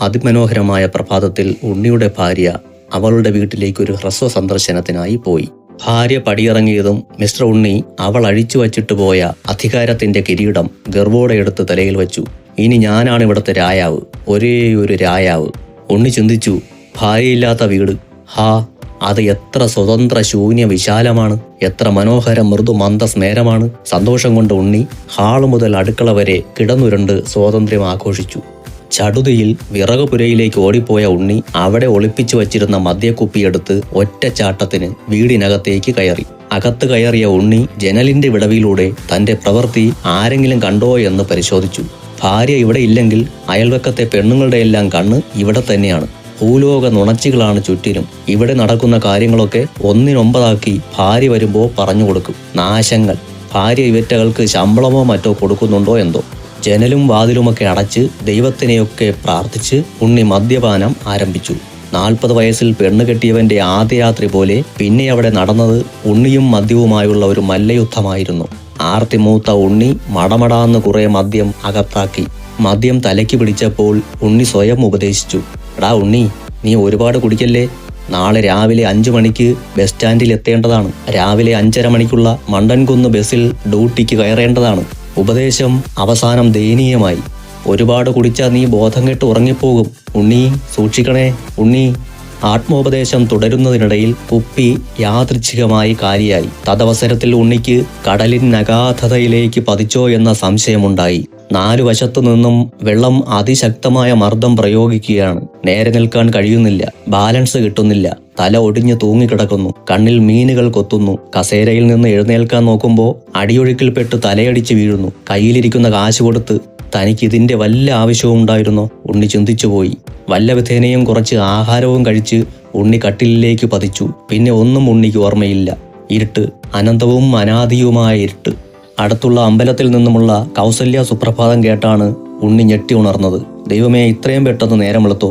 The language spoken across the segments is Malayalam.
അതിമനോഹരമായ പ്രഭാതത്തിൽ ഉണ്ണിയുടെ ഭാര്യ അവളുടെ വീട്ടിലേക്ക് ഒരു ഹ്രസ്വ സന്ദർശനത്തിനായി പോയി. ഭാര്യ പടിയിറങ്ങിയതും മിസ്റ്റർ ഉണ്ണി അവൾ അഴിച്ചു വച്ചിട്ട് പോയ അധികാരത്തിന്റെ കിരീടം ഗർവോടെ എടുത്ത് തലയിൽ വെച്ചു. ഇനി ഞാനാണ് ഇവിടുത്തെ രായാവ് ഒരേ ഒരു രായാവ്. ഉണ്ണി ചിന്തിച്ചു ഭാര്യയില്ലാത്ത വീട്. ഹാ അത് എത്ര സ്വതന്ത്ര ശൂന്യ വിശാലമാണ് എത്ര മനോഹര മൃദു മന്ദസ്മേരമാണ്. സന്തോഷം കൊണ്ട് ഉണ്ണി ഹാൾ മുതൽ അടുക്കള വരെ കിടന്നുരണ്ട് സ്വാതന്ത്ര്യം ആഘോഷിച്ചു. ചടുതിയിൽ വിറകുപുരയിലേക്ക് ഓടിപ്പോയ ഉണ്ണി അവിടെ ഒളിപ്പിച്ചു വച്ചിരുന്ന മദ്യക്കുപ്പിയെടുത്ത് ഒറ്റച്ചാട്ടത്തിന് വീടിനകത്തേക്ക് കയറി. അകത്ത് കയറിയ ഉണ്ണി ജനലിന്റെ വിടവിലൂടെ തന്റെ പ്രവൃത്തി ആരെങ്കിലും കണ്ടോ എന്ന് പരിശോധിച്ചു. ഭാര്യ ഇവിടെ ഇല്ലെങ്കിൽ അയൽവക്കത്തെ പെണ്ണുങ്ങളുടെയെല്ലാം കണ്ണ് ഇവിടെ തന്നെയാണ്. ഭൂലോക നുണച്ചികളാണ് ചുറ്റിനും. ഇവിടെ നടക്കുന്ന കാര്യങ്ങളൊക്കെ ഒന്നിനൊമ്പതാക്കി ഭാര്യ വരുമ്പോൾ പറഞ്ഞു കൊടുക്കും. നാശങ്ങൾ. ഭാര്യ ഇവറ്റകൾക്ക് ശമ്പളമോ മറ്റോ കൊടുക്കുന്നുണ്ടോ എന്തോ. ജനലും വാതിലുമൊക്കെ അടച്ച് ദൈവത്തിനെയൊക്കെ പ്രാർത്ഥിച്ച് ഉണ്ണി മദ്യപാനം ആരംഭിച്ചു. നാൽപ്പത് വയസ്സിൽ പെണ്ണ് കെട്ടിയവന്റെ ആദ്യ പോലെ പിന്നെ അവിടെ നടന്നത് ഉണ്ണിയും മദ്യവുമായുള്ള ഒരു മല്ലയുദ്ധമായിരുന്നു. ആർത്തി മൂത്ത ഉണ്ണി മടമടാന്ന് കുറെ മദ്യം അകത്താക്കി. മദ്യം തലയ്ക്ക് പിടിച്ചപ്പോൾ ഉണ്ണി സ്വയം ഉപദേശിച്ചു. എടാ ഉണ്ണി നീ ഒരുപാട് കുടിക്കല്ലേ? നാളെ രാവിലെ അഞ്ചു മണിക്ക് ബസ് സ്റ്റാൻഡിൽ എത്തേണ്ടതാണ്. രാവിലെ അഞ്ചര മണിക്കുള്ള മണ്ടൻകുന്ന് ബസ്സിൽ ഡ്യൂട്ടിക്ക് കയറേണ്ടതാണ്. ഉപദേശം അവസാനം ദയനീയമായി. ഒരുപാട് കുടിച്ചാൽ നീ ബോധം കെട്ട് ഉറങ്ങിപ്പോകും. ഉണ്ണി സൂക്ഷിക്കണേ. ഉണ്ണി. ആത്മോപദേശം തുടരുന്നതിനിടയിൽ കുപ്പി യാദൃച്ഛികമായി കാലിയായി. തദവസരത്തിൽ ഉണ്ണിക്ക് കടലിൻ അഗാധതയിലേക്ക് പതിച്ചോ എന്ന സംശയമുണ്ടായി. നാലു വശത്തു നിന്നും വെള്ളം അതിശക്തമായ മർദ്ദം പ്രയോഗിക്കുകയാണ്. നേരെ നിൽക്കാൻ കഴിയുന്നില്ല. ബാലൻസ് കിട്ടുന്നില്ല. തല ഒടിഞ്ഞു തൂങ്ങിക്കിടക്കുന്നു. കണ്ണിൽ മീനുകൾ കൊത്തുന്നു. കസേരയിൽ നിന്ന് എഴുന്നേൽക്കാൻ നോക്കുമ്പോൾ അടിയൊഴുക്കിൽപ്പെട്ട് തലയടിച്ച് വീഴുന്നു. കയ്യിലിരിക്കുന്ന കാശ് കൊടുത്ത് തനിക്ക് ഇതിന്റെ വല്ല ആവശ്യവും ഉണ്ടായിരുന്നോ? ഉണ്ണി ചിന്തിച്ചുപോയി വല്ല വിധേനയും കുറച്ച് ആഹാരവും കഴിച്ച് ഉണ്ണി കട്ടിലിലേക്ക് പതിച്ചു. പിന്നെ ഒന്നും ഉണ്ണിക്ക് ഓർമ്മയില്ല. ഇരുട്ട് അനന്തവും അനാദിയുമായ ഇരുട്ട്. അടുത്തുള്ള അമ്പലത്തിൽ നിന്നുമുള്ള കൗസല്യ സുപ്രഭാതം കേട്ടാണ് ഉണ്ണി ഞെട്ടി ഉണർന്നത്. ദൈവമേ ഇത്രയും പെട്ടെന്ന് നേരം വെളുത്തോ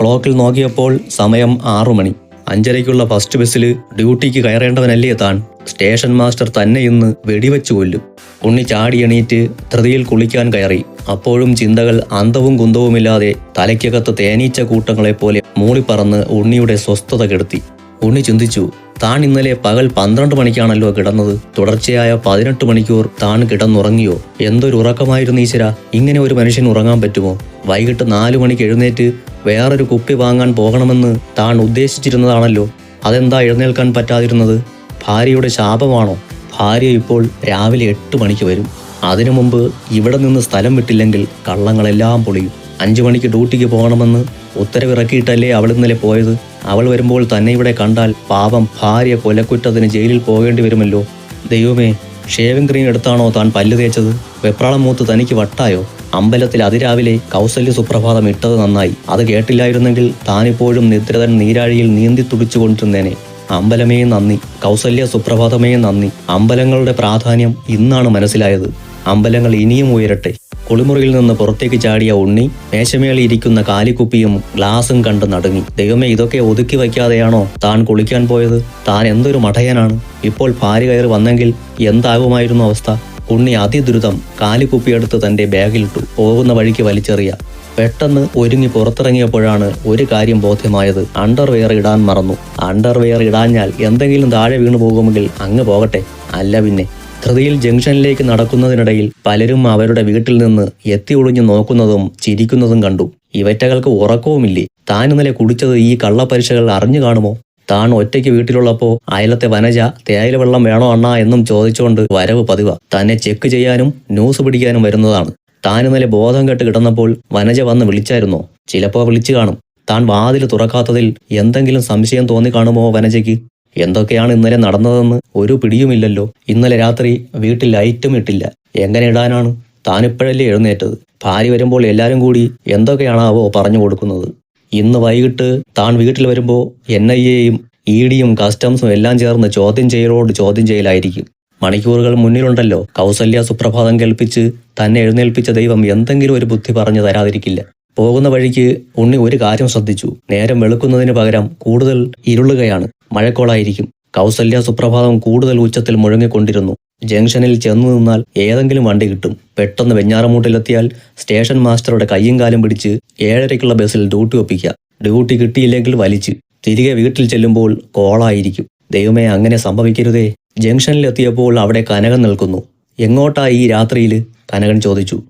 ക്ലോക്കിൽ നോക്കിയപ്പോൾ സമയം ആറു മണി അഞ്ചരയ്ക്കുള്ള ഫസ്റ്റ് ബസ്സിൽ ഡ്യൂട്ടിക്ക് കയറേണ്ടവനല്ലേ താൻ? സ്റ്റേഷൻ മാസ്റ്റർ തന്നെ ഇന്ന് വെടിവെച്ചു കൊല്ലും. ഉണ്ണി ചാടി എണീറ്റ് ധൃതിയിൽ കുളിക്കാൻ കയറി. അപ്പോഴും ചിന്തകൾ അന്തവും കുന്തവുമില്ലാതെ തലയ്ക്കകത്ത് തേനീച്ച കൂട്ടങ്ങളെപ്പോലെ മൂളിപ്പറന്ന് ഉണ്ണിയുടെ സ്വസ്ഥത കെടുത്തി. ഉണ്ണി ചിന്തിച്ചു. താൻ ഇന്നലെ പകൽ പന്ത്രണ്ട് മണിക്കാണല്ലോ കിടന്നത്. തുടർച്ചയായ പതിനെട്ട് മണിക്കൂർ താൻ കിടന്നുറങ്ങിയോ? എന്തൊരു ഉറക്കമായിരുന്നു ഈശ്വര. ഇങ്ങനെ ഒരു മനുഷ്യൻ ഉറങ്ങാൻ പറ്റുമോ? വൈകിട്ട് നാലു മണിക്ക് എഴുന്നേറ്റ് വേറൊരു കുപ്പി വാങ്ങാൻ പോകണമെന്ന് താൻ ഉദ്ദേശിച്ചിരുന്നതാണല്ലോ. അതെന്താ എഴുന്നേൽക്കാൻ പറ്റാതിരുന്നത്? ഭാര്യയുടെ ശാപമാണോ? ഭാര്യ ഇപ്പോൾ രാവിലെ എട്ട് മണിക്ക് വരും. അതിനു മുമ്പ് ഇവിടെ നിന്ന് സ്ഥലം വിട്ടില്ലെങ്കിൽ കള്ളങ്ങളെല്ലാം പൊളിയും. അഞ്ചു മണിക്ക് ഡ്യൂട്ടിക്ക് പോകണമെന്ന് ഉത്തരവിറക്കിയിട്ടല്ലേ അവൾ ഇന്നലെ പോയത്? അവൾ വരുമ്പോൾ തന്നെ ഇവിടെ കണ്ടാൽ പാവം ഭാര്യ കൊലക്കുറ്റത്തിന് ജയിലിൽ പോകേണ്ടി വരുമല്ലോ. ദൈവമേ ഷേവിംഗ് ക്രീം എടുത്താണോ താൻ പല്ല് തേച്ചത്? വെപ്രാളം മൂത്ത് തനിക്ക് വട്ടായോ? അമ്പലത്തിൽ അതിരാവിലെ കൗസല്യ സുപ്രഭാതം ഇട്ടത് നന്നായി. അത് കേട്ടില്ലായിരുന്നെങ്കിൽ താനിപ്പോഴും നിദ്രതൻ നീരാഴിയിൽ നീന്തി തുടിച്ചുകൊണ്ടിരുന്നേനെ. അമ്പലമേ നന്ദി കൗസല്യ സുപ്രഭാതമേ നന്ദി. അമ്പലങ്ങളുടെ പ്രാധാന്യം ഇന്നാണ് മനസ്സിലായത്. അമ്പലങ്ങൾ ഇനിയും ഉയരട്ടെ. കുളിമുറിയിൽ നിന്ന് പുറത്തേക്ക് ചാടിയ ഉണ്ണി മേശമേളി ഇരിക്കുന്ന കാലിക്കുപ്പിയും ഗ്ലാസും കണ്ട് നടുങ്ങി. ദൈവമേ ഇതൊക്കെ ഒതുക്കി വയ്ക്കാതെയാണോ താൻ കുളിക്കാൻ പോയത്? താൻ എന്തൊരു മഠയനാണ്? ഇപ്പോൾ ഭാര്യ കയറി വന്നെങ്കിൽ എന്താകുമായിരുന്നു അവസ്ഥ? ഉണ്ണി അതിദുരിതം കാലിക്കുപ്പിയെടുത്ത് തന്റെ ബാഗിലിട്ടു. പോകുന്ന വഴിക്ക് വലിച്ചെറിയ. പെട്ടെന്ന് ഒരുങ്ങി പുറത്തിറങ്ങിയപ്പോഴാണ് ഒരു കാര്യം ബോധ്യമായത്. അണ്ടർവെയർ ഇടാൻ മറന്നു. അണ്ടർവെയർ ഇടാഞ്ഞാൽ എന്തെങ്കിലും താഴെ വീണു പോകുമെങ്കിൽ അങ്ങ് പോകട്ടെ. അല്ല പിന്നെ. ധൃതിയിൽ ജംഗ്ഷനിലേക്ക് നടക്കുന്നതിനിടയിൽ പലരും അവരുടെ വീട്ടിൽ നിന്ന് എത്തി ഒളിഞ്ഞു നോക്കുന്നതും ചിരിക്കുന്നതും കണ്ടു. ഇവറ്റകൾക്ക് ഉറക്കവുമില്ലേ? താൻ ഇന്നലെ കുടിച്ചത് ഈ കള്ളപ്പരിശകൾ അറിഞ്ഞു കാണുമോ? താൻ ഒറ്റയ്ക്ക് വീട്ടിലുള്ളപ്പോ അയലത്തെ വനജ തേയില വെള്ളം വേണോ അണ്ണാ എന്നും ചോദിച്ചുകൊണ്ട് വരവ് പതിവ. തന്നെ ചെക്ക് ചെയ്യാനും ന്യൂസ് പിടിക്കാനും വരുന്നതാണ്. താൻ ഇന്നലെ ബോധം കെട്ട് കിടന്നപ്പോൾ വനജ വന്ന് വിളിച്ചായിരുന്നോ. ചിലപ്പോ വിളിച്ചു കാണും. താൻ വാതിൽ തുറക്കാത്തതിൽ എന്തെങ്കിലും സംശയം തോന്നി കാണുമോ വനജയ്ക്ക്? എന്തൊക്കെയാണ് ഇന്നലെ നടന്നതെന്ന് ഒരു പിടിയുമില്ലല്ലോ. ഇന്നലെ രാത്രി വീട്ടിൽ ലൈറ്റും ഇട്ടില്ല. എങ്ങനെ ഇടാനാണ്? താനിപ്പോഴല്ലേ എഴുന്നേറ്റത്? ഭാര്യ വരുമ്പോൾ എല്ലാവരും കൂടി എന്തൊക്കെയാണാവോ പറഞ്ഞു കൊടുക്കുന്നത്. ഇന്ന് വൈകിട്ട് താൻ വീട്ടിൽ വരുമ്പോൾ എൻ ഐ എയും ഇ ഡിയും കസ്റ്റംസും എല്ലാം ചേർന്ന് ചോദ്യം ചെയ്യലോട് ചോദ്യം ചെയ്യലായിരിക്കും. മണിക്കൂറുകൾ മുന്നിലുണ്ടല്ലോ. കൗസല്യ സുപ്രഭാതം കേൾപ്പിച്ച് തന്നെ എഴുന്നേൽപ്പിച്ച ദൈവം എന്തെങ്കിലും ഒരു ബുദ്ധി പറഞ്ഞു തരാതിരിക്കില്ല. പോകുന്ന വഴിക്ക് ഉണ്ണി ഒരു കാര്യം ശ്രദ്ധിച്ചു. നേരം വെളുക്കുന്നതിന് പകരം കൂടുതൽ ഇരുളുകയാണ്. മഴക്കോളായിരിക്കും. കൗസല്യ സുപ്രഭാതം കൂടുതൽ ഉച്ചത്തിൽ മുഴങ്ങിക്കൊണ്ടിരുന്നു. ജംഗ്ഷനിൽ ചെന്നു നിന്നാൽ ഏതെങ്കിലും വണ്ടി കിട്ടും. പെട്ടെന്ന് വെഞ്ഞാറമൂട്ടിലെത്തിയാൽ സ്റ്റേഷൻ മാസ്റ്ററുടെ കയ്യും കാലും പിടിച്ച് ഏഴരയ്ക്കുള്ള ബസ്സിൽ ഡ്യൂട്ടി ഒപ്പിക്കുക. ഡ്യൂട്ടി കിട്ടിയില്ലെങ്കിൽ വലിച്ച്. തിരികെ വീട്ടിൽ ചെല്ലുമ്പോൾ കോളായിരിക്കും. ദൈവമേ അങ്ങനെ സംഭവിക്കരുതേ. ജംഗ്ഷനിലെത്തിയപ്പോൾ അവിടെ കനകൻ നിൽക്കുന്നു. എങ്ങോട്ടാ ഈ രാത്രിയിൽ? കനകൻ ചോദിച്ചു.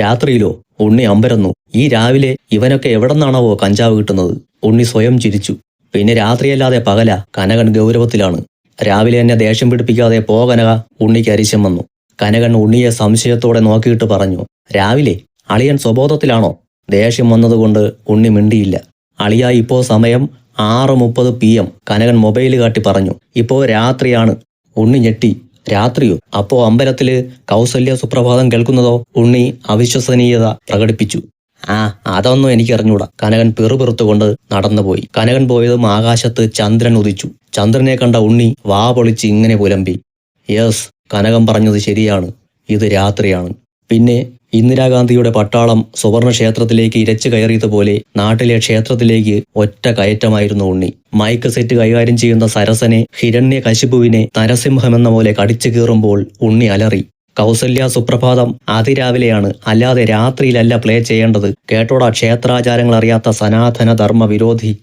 രാത്രിയിലോ? ഉണ്ണി അമ്പരന്നു. ഈ രാവിലെ ഇവനൊക്കെ എവിടെന്നാണാവോ കഞ്ചാവ് കിട്ടുന്നത്? ഉണ്ണി സ്വയം ചിരിച്ചു. പിന്നെ രാത്രിയല്ലാതെ പകല കനകൻ ഗൗരവത്തിലാണ്. രാവിലെ എന്നെ ദേഷ്യം പിടിപ്പിക്കാതെ പോ കനക ഉണ്ണിക്ക് അരിശം വന്നു. കനകൻ ഉണ്ണിയെ സംശയത്തോടെ നോക്കിയിട്ട് പറഞ്ഞു രാവിലെ അളിയൻ സ്വബോധത്തിലാണോ? ദേഷ്യം വന്നതുകൊണ്ട് ഉണ്ണി മിണ്ടിയില്ല. അളിയ ഇപ്പോ സമയം ആറ് മുപ്പത് പി എം. കനകൻ മൊബൈൽ കാട്ടി പറഞ്ഞു ഇപ്പോ രാത്രിയാണ്. ഉണ്ണി ഞെട്ടി രാത്രിയോ? അപ്പോ അമ്പലത്തിൽ കൗസല്യ സുപ്രഭാതം കേൾക്കുന്നതോ? ഉണ്ണി അവിശ്വസനീയത പ്രകടിപ്പിച്ചു. ആ അതൊന്നും എനിക്കറിഞ്ഞൂടാ കനകൻ പെറുപെറുത്തുകൊണ്ട് നടന്നുപോയി കനകൻ പോയതും ആകാശത്ത് ചന്ദ്രൻ ഉദിച്ചു. ചന്ദ്രനെ കണ്ട ഉണ്ണി വാ പൊളിച്ച് ഇങ്ങനെ പുലമ്പി. യെസ് കനകം പറഞ്ഞത് ശരിയാണ്. ഇത് രാത്രിയാണ്. പിന്നെ ഇന്ദിരാഗാന്ധിയുടെ പട്ടാളം സുവർണ ക്ഷേത്രത്തിലേക്ക് ഇരച്ചു കയറിയതുപോലെ നാട്ടിലെ ക്ഷേത്രത്തിലേക്ക് ഒറ്റ കയറ്റമായിരുന്നു ഉണ്ണി. മൈക്ക് സെറ്റ് കൈകാര്യം ചെയ്യുന്ന സരസനെ ഹിരണ്യ കശിപുവിനെ നരസിംഹമെന്ന പോലെ കടിച്ചു കീറുമ്പോൾ ഉണ്ണി അലറി. കൗസല്യ സുപ്രഭാതം അതിരാവിലെയാണ്. അല്ലാതെ രാത്രിയിലല്ല പ്ലേ ചെയ്യേണ്ടത്. കേട്ടോടാ ക്ഷേത്രാചാരങ്ങൾ അറിയാത്ത സനാതന ധർമ്മ വിരോധി.